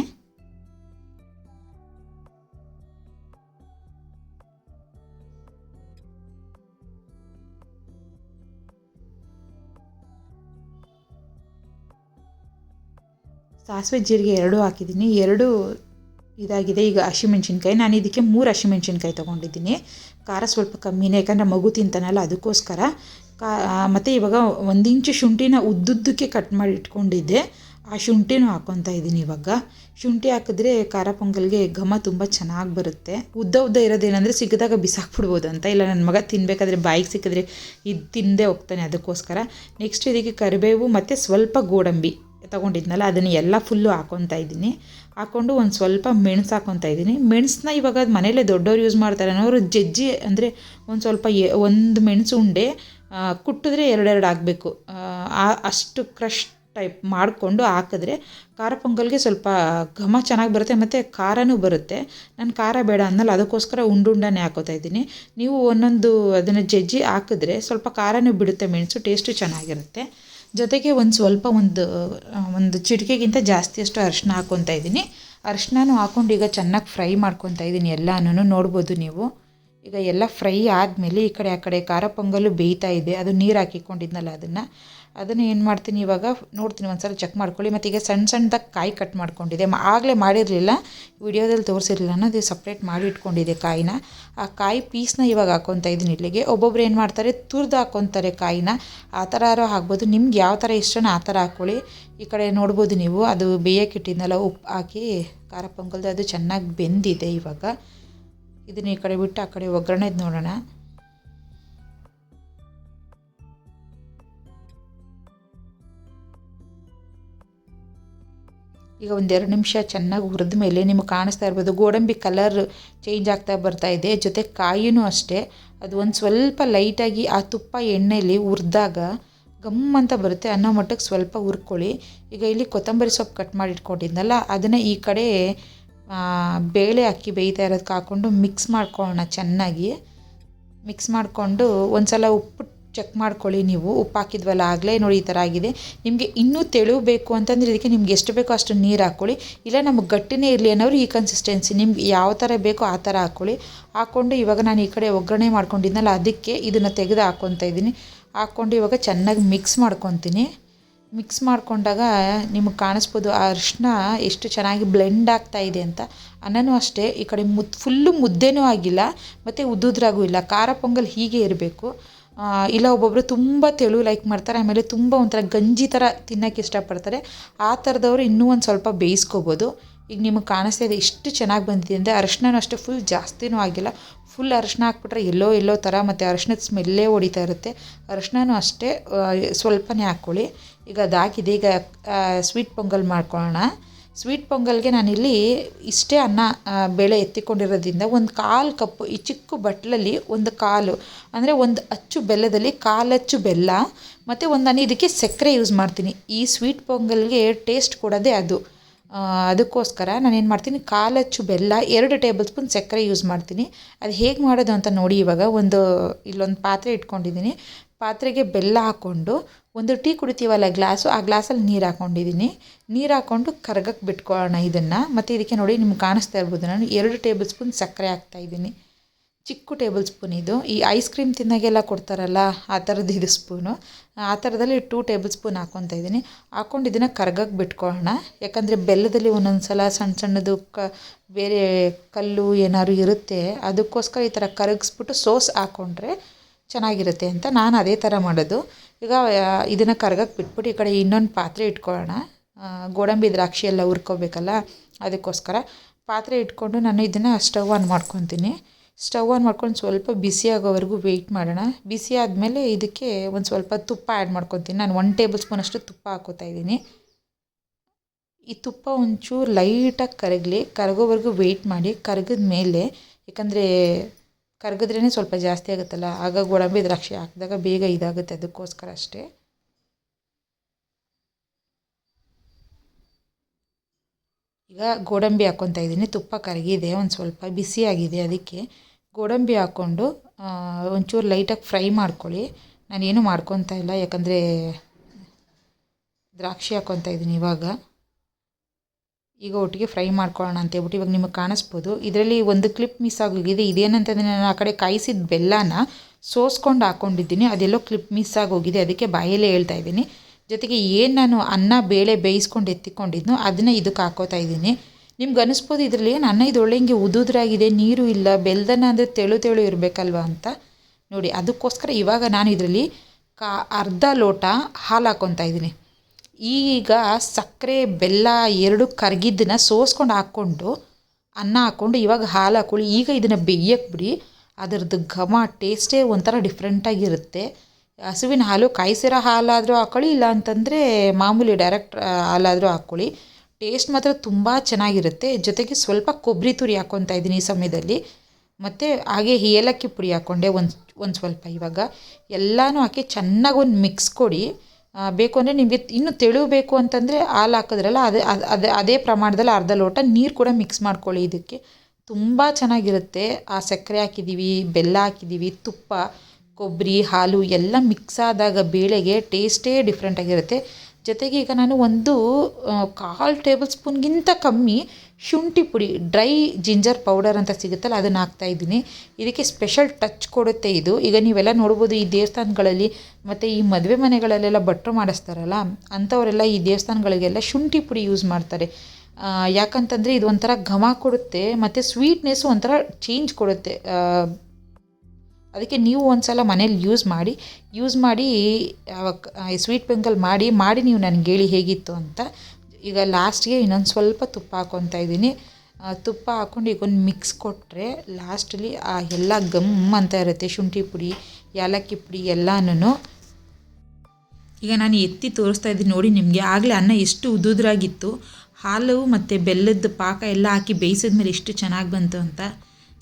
[SPEAKER 1] ಸಾಸಿವೆ ಜೀರಿಗೆ ಎರಡೂ ಹಾಕಿದ್ದೀನಿ. ಎರಡು ಇದಾಗಿದೆ. ಈಗ ಹಸಿಮೆಣ್ಸಿನ್ಕಾಯಿ, ನಾನು ಇದಕ್ಕೆ ಮೂರು ಹಸಿಮೆಣ್ಸಿನ್ಕಾಯಿ ತೊಗೊಂಡಿದ್ದೀನಿ. ಖಾರ ಸ್ವಲ್ಪ ಕಮ್ಮಿನೇ, ಯಾಕಂದರೆ ಮಗು ತಿಂತಾನಲ್ಲ, ಅದಕ್ಕೋಸ್ಕರ. ಕಾ ಮತ್ತು ಇವಾಗ ಒಂದು ಇಂಚು ಶುಂಠಿನ ಉದ್ದುದ್ದಕ್ಕೆ ಕಟ್ ಮಾಡಿ ಇಟ್ಕೊಂಡಿದ್ದೆ. ಆ ಶುಂಠಿನೂ ಹಾಕ್ಕೊತಾ ಇದ್ದೀನಿ ಇವಾಗ. ಶುಂಠಿ ಹಾಕಿದ್ರೆ ಖಾರ ಪೊಂಗಲ್ಗೆ ಘಮ ತುಂಬ ಚೆನ್ನಾಗಿ ಬರುತ್ತೆ. ಉದ್ದ ಉದ್ದ ಇರೋದೇನಂದರೆ ಸಿಗದಾಗ ಬಿಸಾಕ್ಬಿಡ್ಬೋದು ಅಂತ. ಇಲ್ಲ ನನ್ನ ಮಗ ತಿನ್ನಬೇಕಾದ್ರೆ ಬಾಯಿಗೆ ಸಿಕ್ಕಿದ್ರೆ ಇದು ತಿಂದೇ ಹೋಗ್ತಾನೆ ಅದಕ್ಕೋಸ್ಕರ. ನೆಕ್ಸ್ಟ್ ಇದಕ್ಕೆ ಕರಿಬೇವು, ಮತ್ತು ಸ್ವಲ್ಪ ಗೋಡಂಬಿ. ತೊಗೊಂಡಿದ್ನಲ್ಲ, ಅದನ್ನು ಎಲ್ಲ ಫುಲ್ಲು ಹಾಕೊತಾ ಇದ್ದೀನಿ. ಹಾಕ್ಕೊಂಡು ಒಂದು ಸ್ವಲ್ಪ ಮೆಣಸು ಹಾಕ್ಕೊತಾ ಇದ್ದೀನಿ. ಮೆಣಸನ್ನ ಇವಾಗ ಮನೇಲೇ ದೊಡ್ಡವ್ರು ಯೂಸ್ ಮಾಡ್ತಾರೆ ಅನ್ನೋರು ಜಜ್ಜಿ, ಅಂದರೆ ಒಂದು ಸ್ವಲ್ಪ ಒಂದು ಮೆಣಸು ಉಂಡೆ ಕುಟ್ಟಿದ್ರೆ ಎರಡೆರಡು ಆಗಬೇಕು ಅಷ್ಟು ಕ್ರಶ್ ಟೈಪ್ ಮಾಡಿಕೊಂಡು ಹಾಕಿದ್ರೆ ಖಾರ ಪೊಂಗಲ್ಗೆ ಸ್ವಲ್ಪ ಘಮ ಚೆನ್ನಾಗಿ ಬರುತ್ತೆ, ಮತ್ತು ಖಾರನೂ ಬರುತ್ತೆ. ನಾನು ಖಾರ ಬೇಡ ಅಂದಲ್ಲ ಅದಕ್ಕೋಸ್ಕರ ಉಂಡುಂಡನೇ ಹಾಕೋತಾ ಇದ್ದೀನಿ. ನೀವು ಒಂದೊಂದು ಅದನ್ನು ಜಜ್ಜಿ ಹಾಕಿದ್ರೆ ಸ್ವಲ್ಪ ಖಾರನೂ ಬಿಡುತ್ತೆ, ಮೆಣಸು ಟೇಸ್ಟು ಚೆನ್ನಾಗಿರುತ್ತೆ. ಜೊತೆಗೆ ಒಂದು ಸ್ವಲ್ಪ ಒಂದು ಒಂದು ಚಿಟಿಕೆಗಿಂತ ಜಾಸ್ತಿಯಷ್ಟು ಅರಿಶಿನ ಹಾಕ್ಕೊತಾ ಇದ್ದೀನಿ. ಅರಿಶಿನನೂ ಹಾಕ್ಕೊಂಡು ಈಗ ಚೆನ್ನಾಗಿ ಫ್ರೈ ಮಾಡ್ಕೊತಾ ಇದ್ದೀನಿ ಎಲ್ಲನೂ ನೋಡ್ಬೋದು ನೀವು. ಈಗ ಎಲ್ಲ ಫ್ರೈ ಆದಮೇಲೆ ಈ ಕಡೆ, ಆ ಕಡೆ ಖಾರ ಪೊಂಗಲ್ಲು ಬೇಯ್ತಾ ಇದೆ. ಅದು ನೀರು ಹಾಕಿಕೊಂಡಿದ್ನಲ್ಲ ಅದನ್ನು. ಅದನ್ನು ಏನು ಮಾಡ್ತೀನಿ ಇವಾಗ, ನೋಡ್ತೀನಿ ಒಂದು ಸಲ ಚೆಕ್ ಮಾಡ್ಕೊಳ್ಳಿ. ಮತ್ತು ಈಗ ಸಣ್ಣ ಸಣ್ಣದಾಗಿ ಕಾಯಿ ಕಟ್ ಮಾಡ್ಕೊಂಡಿದೆ ಆಗಲೇ ಮಾಡಿರಲಿಲ್ಲ. ವಿಡಿಯೋದಲ್ಲಿ ತೋರಿಸಿರಲಿಲ್ಲ ಅನ್ನೋದು ಸಪ್ರೇಟ್ ಮಾಡಿ ಇಟ್ಕೊಂಡಿದ್ದೆ ಕಾಯಿನ. ಆ ಕಾಯಿ ಪೀಸ್ನ ಇವಾಗ ಹಾಕೊತಾ ಇದ್ದೀನಿ ಇಲ್ಲಿಗೆ. ಒಬ್ಬೊಬ್ರು ಏನು ಮಾಡ್ತಾರೆ, ತುರ್ದು ಹಾಕ್ಕೊತಾರೆ ಕಾಯಿನ. ಆ ಥರ ಯಾರೋ ಹಾಕ್ಬೋದು. ನಿಮ್ಗೆ ಯಾವ ಥರ ಇಷ್ಟನೋ ಆ ಥರ ಹಾಕ್ಕೊಳ್ಳಿ ಈ ಕಡೆ ನೋಡ್ಬೋದು ನೀವು. ಅದು ಬೇಯಕ್ಕೆ ಇಟ್ಟಿದ್ನಲ್ಲ, ಉಪ್ಪು ಹಾಕಿ ಖಾರ ಪೊಂಗಲ್ದು. ಅದು ಚೆನ್ನಾಗಿ ಬೆಂದಿದೆ ಇವಾಗ. ಇದನ್ನ ಈ ಕಡೆ ಬಿಟ್ಟು ಆ ಕಡೆ ಒಗ್ಗರಣೆದು ನೋಡೋಣ. ಈಗ ಒಂದೆರಡು ನಿಮಿಷ ಚೆನ್ನಾಗಿ ಹುರಿದ ಮೇಲೆ ನಿಮಗೆ ಕಾಣಿಸ್ತಾ ಇರ್ಬೋದು. ಗೋಡಂಬಿ ಕಲರ್ ಚೇಂಜ್ ಆಗ್ತಾ ಬರ್ತಾ ಇದೆ. ಜೊತೆ ಕಾಯಿನೂ ಅಷ್ಟೇ. ಅದು ಒಂದು ಸ್ವಲ್ಪ ಲೈಟಾಗಿ ಆ ತುಪ್ಪ ಎಣ್ಣೆಯಲ್ಲಿ ಹುರಿದಾಗ ಗಮ್ ಅಂತ ಬರುತ್ತೆ. ಅನ್ನೋ ಮಟ್ಟಕ್ಕೆ ಸ್ವಲ್ಪ ಹುರ್ಕೊಳ್ಳಿ. ಈಗ ಇಲ್ಲಿ ಕೊತ್ತಂಬರಿ ಸೊಪ್ಪು ಕಟ್ ಮಾಡಿ ಇಟ್ಕೊಂಡಿದ್ನಲ್ಲ ಅದನ್ನು ಈ ಕಡೆ ಬೇಳೆ ಅಕ್ಕಿ ಬೇಯ್ತಾ ಇರೋದಕ್ಕೆ ಹಾಕ್ಕೊಂಡು ಮಿಕ್ಸ್ ಮಾಡ್ಕೊಳ್ಳೋಣ ಚೆನ್ನಾಗಿ. ಮಿಕ್ಸ್ ಮಾಡಿಕೊಂಡು ಒಂದು ಸಲ ಉಪ್ಪು ಚೆಕ್ ಮಾಡ್ಕೊಳ್ಳಿ ನೀವು. ಉಪ್ಪು ಹಾಕಿದ್ವಲ್ಲ, ಆಗಲೇ ನೋಡಿ ಈ ಥರ ಆಗಿದೆ. ನಿಮಗೆ ಇನ್ನೂ ತೆಳು ಬೇಕು ಅಂತಂದರೆ ಇದಕ್ಕೆ ನಿಮ್ಗೆ ಎಷ್ಟು ಬೇಕೋ ಅಷ್ಟು ನೀರು ಹಾಕ್ಕೊಳ್ಳಿ ಇಲ್ಲ, ನಮಗೆ ಗಟ್ಟಿನೇ ಇರಲಿ ಅನ್ನೋರು ಈ ಕನ್ಸಿಸ್ಟೆನ್ಸಿ ನಿಮ್ಗೆ ಯಾವ ಥರ ಬೇಕೋ ಆ ಥರ ಹಾಕ್ಕೊಳ್ಳಿ ಹಾಕ್ಕೊಂಡು ಇವಾಗ ನಾನು ಈ ಕಡೆ ಒಗ್ಗರಣೆ ಮಾಡ್ಕೊಂಡಿದ್ನಲ್ಲ, ಅದಕ್ಕೆ ಇದನ್ನು ತೆಗೆದು ಹಾಕ್ಕೊತಾ ಇದ್ದೀನಿ. ಹಾಕ್ಕೊಂಡು ಇವಾಗ ಚೆನ್ನಾಗಿ ಮಿಕ್ಸ್ ಮಾಡ್ಕೊತೀನಿ. ಮಿಕ್ಸ್ ಮಾಡ್ಕೊಂಡಾಗ ನಿಮಗೆ ಕಾಣಿಸ್ಬೋದು ಆ ಅರಿಶಿನ ಎಷ್ಟು ಚೆನ್ನಾಗಿ ಬ್ಲೆಂಡ್ ಆಗ್ತಾ ಇದೆ ಅಂತ. ಅನ್ನನೂ ಅಷ್ಟೇ, ಈ ಕಡೆ ಮುದ್ ಫುಲ್ಲು ಮುದ್ದೆನೂ ಆಗಿಲ್ಲ, ಮತ್ತು ಉದ್ದುದ್ರಾಗೂ ಇಲ್ಲ. ಖಾರ ಪೊಂಗಲ್ ಹೀಗೆ ಇರಬೇಕು. ಇಲ್ಲ ಒಬ್ಬೊಬ್ಬರು ತುಂಬ ತೆಳು ಲೈಕ್ ಮಾಡ್ತಾರೆ, ಆಮೇಲೆ ತುಂಬ ಒಂಥರ ಗಂಜಿ ಥರ ತಿನ್ನೋಕ್ಕೆ ಇಷ್ಟಪಡ್ತಾರೆ. ಆ ಥರದವರು ಇನ್ನೂ ಒಂದು ಸ್ವಲ್ಪ ಬೇಯಿಸ್ಕೋಬೋದು. ಈಗ ನಿಮಗೆ ಕಾಣಿಸ್ತಾ ಇದೆ ಎಷ್ಟು ಚೆನ್ನಾಗಿ ಬಂದಿದೆ ಅಂದರೆ ಅರಿಶಿನೂ ಅಷ್ಟೇ ಫುಲ್ ಜಾಸ್ತಿನೂ ಆಗಿಲ್ಲ. ಫುಲ್ ಅರಶಿನ ಹಾಕ್ಬಿಟ್ರೆ ಎಲ್ಲೋ ಎಲ್ಲೋ ಥರ ಮತ್ತು ಅರಶಿನದ ಸ್ಮೆಲ್ಲೇ ಹೊಡಿತಾ ಇರುತ್ತೆ. ಅರಶಿನೂ ಅಷ್ಟೇ ಸ್ವಲ್ಪನೇ ಹಾಕ್ಕೊಳ್ಳಿ. ಈಗ ಅದಾಗಿದೆ, ಈಗ ಸ್ವೀಟ್ ಪೊಂಗಲ್ ಮಾಡ್ಕೊಳ್ಳೋಣ. ಸ್ವೀಟ್ ಪೊಂಗಲ್ಗೆ ನಾನಿಲ್ಲಿ ಇಷ್ಟೇ ಅನ್ನ ಬೇಳೆ ಎತ್ತಿಕೊಂಡಿರೋದ್ರಿಂದ ಒಂದು ಕಾಲು ಕಪ್ಪು, ಈ ಚಿಕ್ಕ ಬಟ್ಲಲ್ಲಿ ಒಂದು ಕಾಲು, ಅಂದರೆ ಒಂದು ಅಚ್ಚು ಬೆಲ್ಲದಲ್ಲಿ ಕಾಲಚ್ಚು ಬೆಲ್ಲ, ಮತ್ತು ಒಂದು ನಾನು ಇದಕ್ಕೆ ಸಕ್ಕರೆ ಯೂಸ್ ಮಾಡ್ತೀನಿ. ಈ ಸ್ವೀಟ್ ಪೊಂಗಲ್ಗೆ ಟೇಸ್ಟ್ ಕೊಡೋದೇ ಅದು. ಅದಕ್ಕೋಸ್ಕರ ನಾನು ಏನು ಮಾಡ್ತೀನಿ, ಕಾಲಚ್ಚು ಬೆಲ್ಲ, ಎರಡು ಟೇಬಲ್ ಸ್ಪೂನ್ ಸಕ್ಕರೆ ಯೂಸ್ ಮಾಡ್ತೀನಿ. ಅದು ಹೇಗೆ ಮಾಡೋದು ಅಂತ ನೋಡಿ ಇವಾಗ ಒಂದು ಇಲ್ಲೊಂದು ಪಾತ್ರೆ ಇಟ್ಕೊಂಡಿದ್ದೀನಿ. ಪಾತ್ರೆಗೆ ಬೆಲ್ಲ ಹಾಕ್ಕೊಂಡು ಒಂದು ಟೀ ಕುಡಿತೀವಲ್ಲ ಗ್ಲಾಸು, ಆ ಗ್ಲಾಸಲ್ಲಿ ನೀರು ಹಾಕ್ಕೊಂಡಿದ್ದೀನಿ ನೀರು ಹಾಕ್ಕೊಂಡು ಕರ್ಗಕ್ಕೆ ಬಿಟ್ಕೊಳ್ಳೋಣ ಇದನ್ನು. ಮತ್ತು ಇದಕ್ಕೆ ನೋಡಿ ನಿಮ್ಗೆ ಕಾಣಿಸ್ತಾ ಇರ್ಬೋದು, ನಾನು ಎರಡು ಟೇಬಲ್ ಸ್ಪೂನ್ ಸಕ್ಕರೆ ಹಾಕ್ತಾಯಿದ್ದೀನಿ ಚಿಕ್ಕ ಟೇಬಲ್ ಸ್ಪೂನ್ ಇದು. ಈ ಐಸ್ ಕ್ರೀಮ್ ತಿನ್ನಾಗೆಲ್ಲ ಕೊಡ್ತಾರಲ್ಲ, ಆ ಥರದ್ದು ಇದು ಸ್ಪೂನು. ಆ ಥರದಲ್ಲಿ ಟೂ ಟೇಬಲ್ ಸ್ಪೂನ್ ಹಾಕ್ಕೊತಾ ಇದ್ದೀನಿ. ಹಾಕ್ಕೊಂಡು ಇದನ್ನು ಕರ್ಗಕ್ಕೆ ಬಿಟ್ಕೊಳ್ಳೋಣ ಯಾಕಂದರೆ ಬೆಲ್ಲದಲ್ಲಿ ಒಂದೊಂದು ಸಲ ಸಣ್ಣ ಸಣ್ಣದು ಕ, ಬೇರೆ ಕಲ್ಲು ಏನಾದ್ರು ಇರುತ್ತೆ, ಅದಕ್ಕೋಸ್ಕರ ಈ ಥರ ಕರಗಿಸ್ಬಿಟ್ಟು ಸೋಸ್ ಹಾಕ್ಕೊಂಡ್ರೆ ಚೆನ್ನಾಗಿರುತ್ತೆ ಅಂತ ನಾನು ಅದೇ ಥರ ಮಾಡೋದು. ಈಗ ಇದನ್ನು ಕರ್ಗಕ್ಕೆ ಬಿಟ್ಬಿಟ್ಟು ಈ ಕಡೆ ಇನ್ನೊಂದು ಪಾತ್ರೆ ಇಟ್ಕೊಳ್ಳೋಣ. ಗೋಡಂಬಿ ದ್ರಾಕ್ಷಿ ಎಲ್ಲ ಹುರ್ಕೋಬೇಕಲ್ಲ, ಅದಕ್ಕೋಸ್ಕರ. ಪಾತ್ರೆ ಇಟ್ಕೊಂಡು ನಾನು ಇದನ್ನು ಸ್ಟವ್ ಆನ್ ಮಾಡ್ಕೊತೀನಿ. ಸ್ಟವ್ ಆನ್ ಮಾಡ್ಕೊಂಡು ಸ್ವಲ್ಪ ಬಿಸಿ ಆಗೋವರೆಗೂ ವೆಯ್ಟ್ ಮಾಡೋಣ. ಬಿಸಿ ಆದಮೇಲೆ ಇದಕ್ಕೆ ಒಂದು ಸ್ವಲ್ಪ ತುಪ್ಪ ಆ್ಯಡ್ ಮಾಡ್ಕೊತೀನಿ. ನಾನು ಒನ್ ಟೇಬಲ್ ಸ್ಪೂನ್ ಅಷ್ಟು ತುಪ್ಪ ಹಾಕೋತಾ ಇದ್ದೀನಿ. ಈ ತುಪ್ಪ ಒಂಚೂರು ಲೈಟಾಗಿ ಕರಗಲಿ. ಕರಗೋವರೆಗೂ ವೆಯ್ಟ್ ಮಾಡಿ ಕರಗಿದ ಮೇಲೆ ಯಾಕಂದರೆ ಕರಗಿದ್ರೇ ಸ್ವಲ್ಪ ಜಾಸ್ತಿ ಆಗುತ್ತಲ್ಲ? ಆಗ ಗೋಡಂಬಿ ದ್ರಾಕ್ಷಿ ಹಾಕಿದಾಗ ಬೇಗ ಇದಾಗುತ್ತೆ ಅದಕ್ಕೋಸ್ಕರ ಅಷ್ಟೇ. ಈಗ ಗೋಡಂಬಿ ಹಾಕ್ಕೊತಾ ಇದ್ದೀನಿ. ತುಪ್ಪ ಕರಗಿದೆ, ಒಂದು ಸ್ವಲ್ಪ ಬಿಸಿಯಾಗಿದೆ ಅದಕ್ಕೆ. ಗೋಡಂಬಿ ಹಾಕ್ಕೊಂಡು ಒಂಚೂರು ಲೈಟಾಗಿ ಫ್ರೈ ಮಾಡ್ಕೊಳ್ಳಿ. ನಾನೇನು ಮಾಡ್ಕೊತಾ ಇಲ್ಲ, ಯಾಕಂದರೆ ದ್ರಾಕ್ಷಿ ಹಾಕ್ಕೊತಾ ಇದ್ದೀನಿ ಇವಾಗ. ಈಗ ಒಟ್ಟಿಗೆ ಫ್ರೈ ಮಾಡ್ಕೊಳ್ಳೋಣ ಅಂತ ಹೇಳ್ಬಿಟ್ಟು ಇವಾಗ ನಿಮಗೆ ಕಾಣಿಸ್ಬೋದು. ಇದರಲ್ಲಿ ಒಂದು ಕ್ಲಿಪ್ ಮಿಸ್ ಆಗೋಗಿದೆ ಇದೇನಂತಂದರೆ ನಾನು ಆ ಕಡೆ ಕಾಯಿಸಿದ ಬೆಲ್ಲನ ಸೋಸ್ಕೊಂಡು ಹಾಕ್ಕೊಂಡಿದ್ದೀನಿ ಅದೆಲ್ಲೋ ಕ್ಲಿಪ್ ಮಿಸ್ ಆಗೋಗಿದೆ ಅದಕ್ಕೆ ಬಾಯಲ್ಲೇ ಹೇಳ್ತಾ ಇದ್ದೀನಿ. ಜೊತೆಗೆ ಏನು ನಾನು ಅನ್ನ, ಬೇಳೆ ಬೇಯಿಸ್ಕೊಂಡು ಎತ್ತಿಕೊಂಡಿದ್ನೋ ಅದನ್ನು ಇದಕ್ಕೆ ಹಾಕೋತಾ ಇದ್ದೀನಿ. ನಿಮ್ಗೆ ಅನಿಸ್ಬೋದು ಇದರಲ್ಲಿ ಏನು? ಅನ್ನ ಇದು ಒಳ್ಳೆ ಹಿಂಗೆ ಉದುದ್ರಾಗಿದೆ, ನೀರು ಇಲ್ಲ ಬೆಲ್ದನ್ನ ಅಂದರೆ ತೆಳು ತೆಳು ಇರಬೇಕಲ್ವ ಅಂತ? ನೋಡಿ, ಅದಕ್ಕೋಸ್ಕರ ಇವಾಗ ನಾನು ಇದರಲ್ಲಿ ಕಾ ಅರ್ಧ ಲೋಟ ಹಾಲು ಹಾಕ್ಕೊತಾ ಇದ್ದೀನಿ. ಈಗ ಸಕ್ಕರೆ, ಬೆಲ್ಲ ಎರಡು ಕರಗಿದ್ದನ್ನ ಸೋಸ್ಕೊಂಡು ಹಾಕ್ಕೊಂಡು, ಅನ್ನ ಹಾಕ್ಕೊಂಡು ಇವಾಗ ಹಾಲು ಹಾಕ್ಕೊಳ್ಳಿ ಈಗ ಇದನ್ನು ಬೇಯಕ್ಕೆ ಬಿಡಿ. ಅದರದ್ದು ಘಮ, ಟೇಸ್ಟೇ ಒಂಥರ ಡಿಫ್ರೆಂಟಾಗಿರುತ್ತೆ ಹಸುವಿನ ಹಾಲು ಕಾಯಿಸಿರೋ ಹಾಲಾದರೂ ಹಾಕ್ಕೊಳ್ಳಿ ಇಲ್ಲ ಅಂತಂದರೆ ಮಾಮೂಲಿ ಡೈರೆಕ್ಟ್ ಹಾಲಾದರೂ ಹಾಕ್ಕೊಳ್ಳಿ ಟೇಸ್ಟ್ ಮಾತ್ರ ತುಂಬ ಚೆನ್ನಾಗಿರುತ್ತೆ. ಜೊತೆಗೆ ಸ್ವಲ್ಪ ಕೊಬ್ಬರಿ ತುರಿ ಹಾಕ್ಕೊತಾ ಇದ್ದೀನಿ ಈ ಸಮಯದಲ್ಲಿ. ಮತ್ತು ಹಾಗೆ ಏಲಕ್ಕಿ ಪುಡಿ ಹಾಕ್ಕೊಂಡೆ ಒಂದು ಒಂದು ಸ್ವಲ್ಪ ಇವಾಗ. ಎಲ್ಲನೂ ಹಾಕಿ ಚೆನ್ನಾಗಿ ಒಂದು ಮಿಕ್ಸ್ ಕೊಡಿ. ಬೇಕು ಅಂದರೆ ನಿಮಗೆ ಇನ್ನೂ ತೆಳು ಬೇಕು ಅಂತಂದರೆ ಹಾಲು ಹಾಕಿದ್ರಲ್ಲ, ಅದೇ, ಅದು, ಅದೇ ಅದೇ ಪ್ರಮಾಣದಲ್ಲಿ ಅರ್ಧ ಲೋಟ ನೀರು ಕೂಡ ಮಿಕ್ಸ್ ಮಾಡ್ಕೊಳ್ಳಿ ಇದಕ್ಕೆ. ತುಂಬ ಚೆನ್ನಾಗಿರುತ್ತೆ. ಆ ಸಕ್ಕರೆ ಹಾಕಿದ್ದೀವಿ ಬೆಲ್ಲ ಹಾಕಿದ್ದೀವಿ ತುಪ್ಪ ಕೊಬ್ಬರಿ ಹಾಲು ಎಲ್ಲ ಮಿಕ್ಸ್ ಆದಾಗ ಬೇಳೆಗೆ ಟೇಸ್ಟೇ ಡಿಫ್ರೆಂಟಾಗಿರುತ್ತೆ ಜೊತೆಗೆ ಈಗ ನಾನು ಒಂದು ಕಾಲು ಟೇಬಲ್ ಸ್ಪೂನ್ಗಿಂತ ಕಮ್ಮಿ ಶುಂಠಿ ಪುಡಿ ಡ್ರೈ ಜಿಂಜರ್ ಪೌಡರ್ ಅಂತ ಸಿಗುತ್ತಲ್ಲ, ಅದನ್ನು ಹಾಕ್ತಾ ಇದ್ದೀನಿ. ಇದಕ್ಕೆ ಸ್ಪೆಷಲ್ ಟಚ್ ಕೊಡುತ್ತೆ ಇದು. ಈಗ ನೀವೆಲ್ಲ ನೋಡ್ಬೋದು ಈ ದೇವಸ್ಥಾನಗಳಲ್ಲಿ ಮತ್ತು ಈ ಮದುವೆ ಮನೆಗಳಲ್ಲೆಲ್ಲ ಭಟ್ರು ಮಾಡಿಸ್ತಾರಲ್ಲ, ಅಂಥವರೆಲ್ಲ ಈ ದೇವಸ್ಥಾನಗಳಿಗೆಲ್ಲ ಶುಂಠಿ ಪುಡಿ ಯೂಸ್ ಮಾಡ್ತಾರೆ. ಯಾಕಂತಂದರೆ ಇದು ಒಂಥರ ಘಮ ಕೊಡುತ್ತೆ, ಮತ್ತು ಸ್ವೀಟ್ನೆಸ್ಸು ಒಂಥರ ಚೇಂಜ್ ಕೊಡುತ್ತೆ. ಅದಕ್ಕೆ ನೀವು ಒಂದು ಸಲ ಮನೇಲಿ ಯೂಸ್ ಮಾಡಿ ಯೂಸ್ ಮಾಡಿ ಸ್ವೀಟ್ ಬೆಂಗಲ್ ಮಾಡಿ ಮಾಡಿ ನೀವು ನನಗೆ ಹೇಳಿ ಹೇಗಿತ್ತು ಅಂತ. ಈಗ ಲಾಸ್ಟ್ಗೆ ಇನ್ನೊಂದು ಸ್ವಲ್ಪ ತುಪ್ಪ ಹಾಕ್ಕೊತಾ ಇದ್ದೀನಿ. ತುಪ್ಪ ಹಾಕ್ಕೊಂಡು ಈಗ ಒಂದು ಮಿಕ್ಸ್ ಕೊಟ್ಟರೆ ಲಾಸ್ಟಲ್ಲಿ ಆ ಎಲ್ಲ ಗಮ್ ಅಂತ ಇರುತ್ತೆ, ಶುಂಠಿ ಪುಡಿ ಏಲಕ್ಕಿ ಪುಡಿ ಎಲ್ಲನೂ ಈಗ ನಾನು ಎತ್ತಿ ತೋರಿಸ್ತಾ ಇದ್ದೀನಿ ನೋಡಿ, ನಿಮಗೆ ಆಗಲೇ ಅನ್ನ ಎಷ್ಟು ಉದುದ್ರಾಗಿತ್ತು. ಹಾಲು ಮತ್ತು ಬೆಲ್ಲದ ಪಾಕ ಎಲ್ಲ ಹಾಕಿ ಬೇಯಿಸಿದ ಮೇಲೆ ಎಷ್ಟು ಚೆನ್ನಾಗಿ ಬಂತು ಅಂತ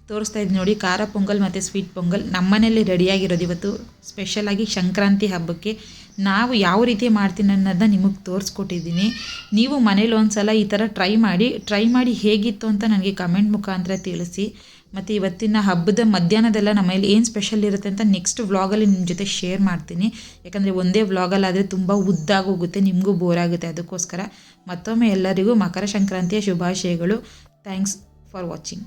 [SPEAKER 1] ತೋರಿಸ್ತಾ ಇದ್ದೀನಿ ನೋಡಿ. ಖಾರ ಪೊಂಗಲ್ ಮತ್ತು ಸ್ವೀಟ್ ಪೊಂಗಲ್ ನಮ್ಮನೇಲಿ ರೆಡಿಯಾಗಿರೋದು ಇವತ್ತು ಸ್ಪೆಷಲಾಗಿ ಸಂಕ್ರಾಂತಿ ಹಬ್ಬಕ್ಕೆ. ನಾವು ಯಾವ ರೀತಿ ಮಾಡ್ತೀನಿ ಅನ್ನೋದನ್ನ ನಿಮಗೆ ತೋರಿಸ್ಕೊಟ್ಟಿದ್ದೀನಿ. ನೀವು ಮನೇಲಿ ಒಂದು ಸಲ ಈ ಥರ ಟ್ರೈ ಮಾಡಿ ಟ್ರೈ ಮಾಡಿ ಹೇಗಿತ್ತು ಅಂತ ನನಗೆ ಕಮೆಂಟ್ ಮುಖಾಂತರ ತಿಳಿಸಿ. ಮತ್ತು ಇವತ್ತಿನ ಹಬ್ಬದ ಮಧ್ಯಾಹ್ನದೆಲ್ಲ ನಮ್ಮಲ್ಲಿ ಏನು ಸ್ಪೆಷಲ್ ಇರುತ್ತೆ ಅಂತ ನೆಕ್ಸ್ಟ್ ವ್ಲಾಗಲ್ಲಿ ನಿಮ್ಮ ಜೊತೆ ಶೇರ್ ಮಾಡ್ತೀನಿ. ಯಾಕಂದರೆ ಒಂದೇ ವ್ಲಾಗಲ್ಲಾದರೆ ತುಂಬ ಉದ್ದಾಗೋಗುತ್ತೆ, ನಿಮಗೂ ಬೋರ್ ಆಗುತ್ತೆ ಅದಕ್ಕೋಸ್ಕರ. ಮತ್ತೊಮ್ಮೆ ಎಲ್ಲರಿಗೂ ಮಕರ ಸಂಕ್ರಾಂತಿಯ ಶುಭಾಶಯಗಳು. Thanks for watching